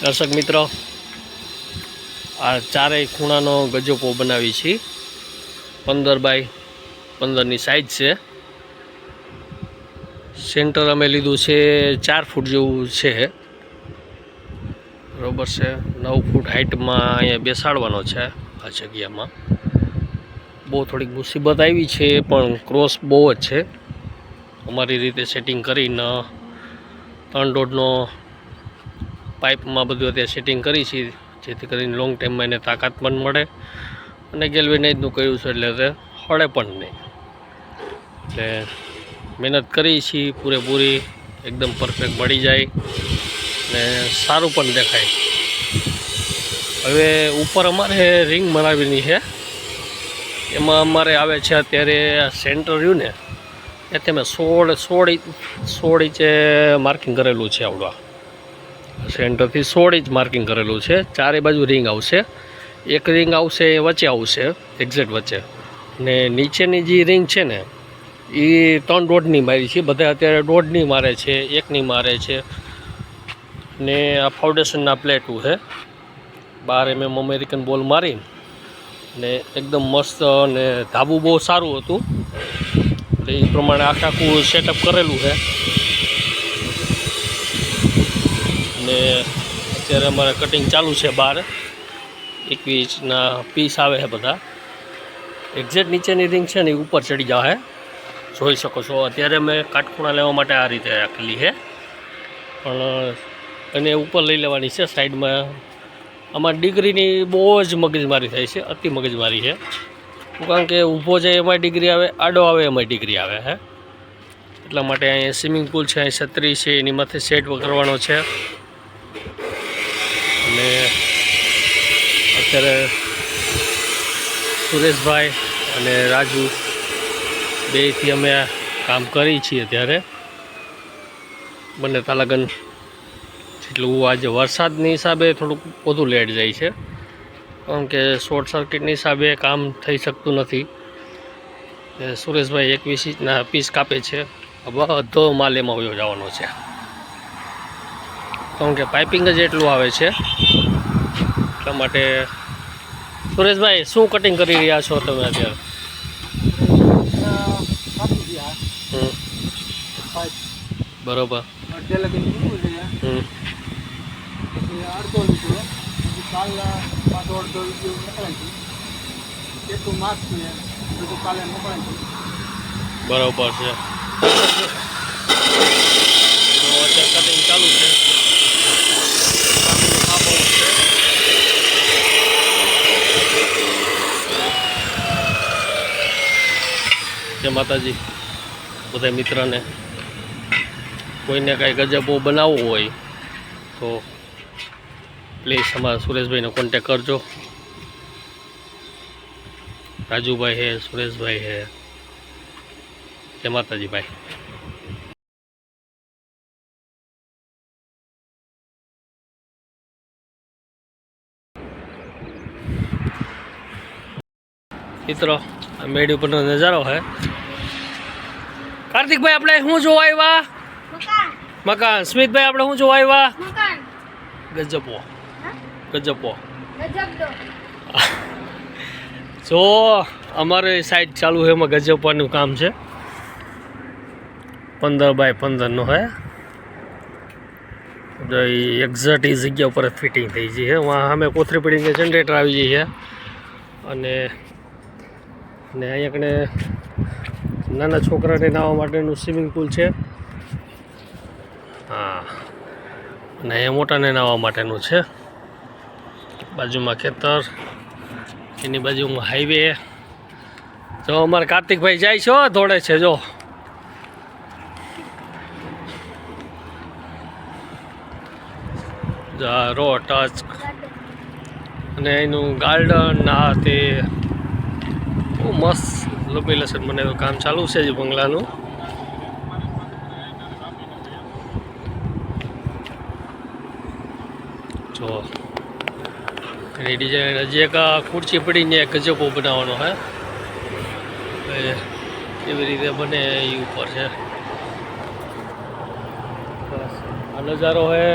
દર્શક મિત્રો, આ ચારેય ખૂણાનો ગજોપો બનાવી છે. પંદર બાય પંદરની સાઈઝ છે. સેન્ટર અમે લીધું છે ચાર ફૂટ જેવું છે. બરોબર છે. નવ ફૂટ હાઇટમાં અહીંયા બેસાડવાનો છે આ જગ્યામાં. બહુ થોડીક મુસીબત આવી છે, પણ ક્રોસ બહુ જ છે. અમારી રીતે સેટિંગ કરીને ત્રણ દોઢનો પાઇપમાં બધું અત્યારે સેટિંગ કરી છે, જેથી કરીને લોંગ ટાઈમમાં એને તાકાત પણ મળે. અને ગેલ્વેનાઇઝનું કર્યું છે, એટલે તે હળે પણ નહીં. એટલે મહેનત કરી છીએ પૂરેપૂરી એકદમ પરફેક્ટ મળી જાય ને સારું પણ દેખાય. હવે ઉપર અમારે રિંગ મરાવીની છે. એમાં અમારે આવે છે અત્યારે સેન્ટર રહ્યું ને એ તમે સોળ સોળ સોળ ઇંચે માર્કિંગ કરેલું છે આવડું આ સેન્ટરથી સોળ ઇંચ માર્કિંગ કરેલું છે. ચારે બાજુ રિંગ આવશે. એક રિંગ આવશે, એ વચ્ચે આવશે એક્ઝેક્ટ વચ્ચે. ને નીચેની જે રિંગ છે ને, એ ત્રણ દોઢની મારી છે. બધા અત્યારે દોઢની મારે છે, એકની મારે છે. ને આ ફાઉન્ડેશનના પ્લેટું છે. બાર એમએમ અમેરિકન બોલ મારી ને એકદમ મસ્ત અને ધાબુ બહુ સારું હતું. એટલે એ પ્રમાણે આખા આખું સેટઅપ કરેલું છે. ને અત્યારે અમારે કટિંગ ચાલુ છે બહાર એકવીસના પીસ આવે છે બધા. એક્ઝેક્ટ નીચેની રિંગ છે ને એ ઉપર ચડી જાય જોઈ શકો છો. અત્યારે મેં કાટખૂણા લેવા માટે આ રીતે રાખેલી છે. પણ એને ઉપર લઈ લેવાની છે, સાઈડમાં. આમાં ડિગ્રીની બહુ જ મગજમારી થાય છે, અતિ મગજમારી છે. કારણ કે ઊભો જાય એમાંય ડિગ્રી આવે, આડો આવે એમાંય ડિગ્રી આવે હે. એટલા માટે અહીંયા સ્વિમિંગ પુલ છે અહીં છત્રી છે, એની માથે સેટ કરવાનો છે. અને અત્યારે સુરેશભાઈ અને રાજુ બેથી અમે કામ કરી છીએ ત્યારે બંને તાલાગન જેટલું આજે વરસાદની હિસાબે થોડુંક વધુ લેટ જાય છે. કારણ કે શોર્ટ સર્કિટની હિસાબે કામ થઈ શકતું નથી. સુરેશભાઈ એકવીસ ઇંચના પીસ કાપે છે. બધો માલ એમાં વયો જવાનો છે. કારણ કે પાઇપિંગ જ એટલું આવે છે. એટલા માટે. સુરેશભાઈ શું કટિંગ કરી રહ્યા છો તમે અત્યારે? હમ, બરોબર છે લીધો પછી કાલના પાછો અડધો લીધો મોકલાઈ એટલું માસ છે બધું કાલે મોકલાઈ બરોબર છે તો અત્યારે કટિંગ ચાલુ છે આ બહુ છે જય માતાજી બધા મિત્રને. કોઈને કાંઈ ગજબો બનાવવો હોય, તો પ્લીઝ અમારા સુરેશભાઈનો કોન્ટેક કરજો. રાજુભાઈ હે, સુરેશભાઈ હે. જય માતાજી ભાઈ મિત્રો મેળી ઉપરનો નજારો છે કાર્તિકભાઈ આપણે શું જોવા આવ્યા? મકાન. સ્મિતભાઈ, આપણે શું જોવા આવ્યા? ગજબો. ગજપો જો, અમારે સાઈડ ચાલુ છે એમાં ગજબવાનું કામ છે. પંદર બાય પંદરનો હે. એક્ઝેક્ટ એ જગ્યા ઉપર ફિટિંગ થઈ ગઈ છે. વાં સામે કોથરી પડીને જનરેટર આવી ગઈ છે. અને ને અહીંયા કણે નાના છોકરાને નાહવા માટેનું સ્વિમિંગ પુલ છે. હા. અને અહીંયા મોટાને નાહવા માટેનું છે. બાજુમાં ખેતર, એની બાજુમાં હાઈવે જો અમારે કાર્તિકભાઈ જાય છે દોડે છે, જો. Road touch. અને એનું ગાર્ડન આ તે બહુ મસ્ત લોકેશન મને તો કામ ચાલુ છે જ બંગલાનું જો એની ડિઝાઇન હજી એક ખુરશી પડીને એક ગજબો બનાવવાનો હે કેવી રીતે બને એ ઉપર છે આ નજારો હે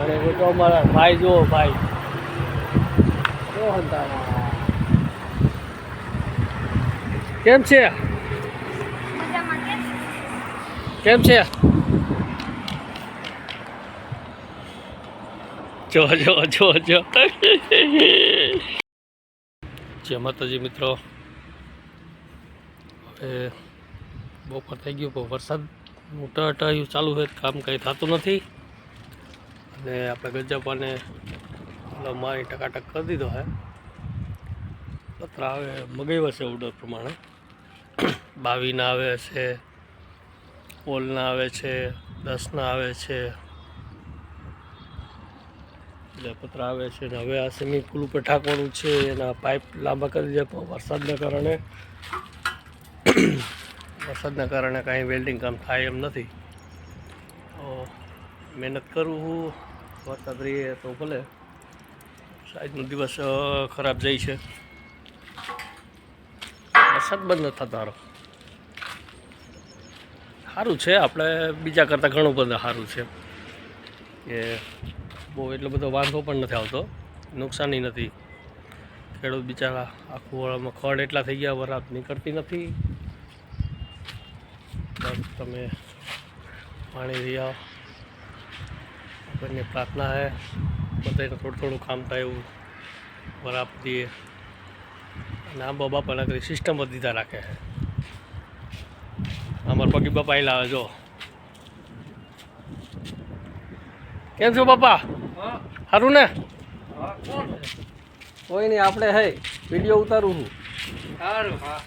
અને અમારા ભાઈ જુઓ ભાઈ શું હંતારા કેમ છે? કેમ છે? જો જો જો જો. જય માતાજી મિત્રો. હવે બપોર થઈ ગયું પણ વરસાદ મોટાયું ચાલુ હોય કામ કંઈ થતું નથી. અને આપણે ગજાપાને મારી ટકાટક કરી દીધો હે. પત્ર આવે મગાવ્યા છે ઓર્ડર પ્રમાણે. બાવીના આવે છે, ઓલના આવે છે, દસના આવે છે. પત્ર આવે છે ને હવે આ સ્વિમિંગ પુલ ઉપર ઠાકવાનું છે એના પાઇપ લાંબા કરી દે પણ વરસાદના કારણે. વરસાદના કારણે કાંઈ વેલ્ડિંગ કામ થાય એમ નથી. તો મહેનત કરું હું, વરસાદ રહીએ તો ભલે. આજનો દિવસ ખરાબ જાય છે. વરસાદ બંધ નથી થતો સારું છે, આપણે બીજા કરતાં ઘણું બધું સારું છે. કે બહુ એટલો બધો વાંધો પણ નથી આવતો, નુકસાની નથી. ખેડૂત બિચારા આખું વળામાં ખડ એટલા થઈ ગયા, વરાત નીકળતી નથી. બસ તમે પાણી લઈ આવો. આપણને પ્રાર્થના હે બધાને થોડું થોડું કામ થાય એવું વરાપ દઈએ. અને આંબા બાપાના કરી સિસ્ટમ દીધા રાખે છે. અમારા પગી બાપા એ લાવે જો. કેમ છો બાપા? સારું ને? કોઈ નહીં આપણે હે વીડિયો ઉતારું છું. બધા હા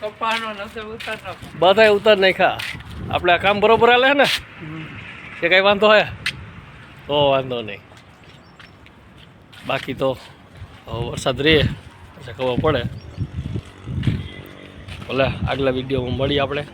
કપાનો નથી ઉતાર નાખ્યા. આપણે આ કામ બરોબર હાલે ને? કે કંઈ વાંધો હે? તો વાંધો નહીં. બાકી તો વરસાદ રહે પછી ખબર પડે. ભલે આગલા વિડીયોમાં મળીએ આપણે.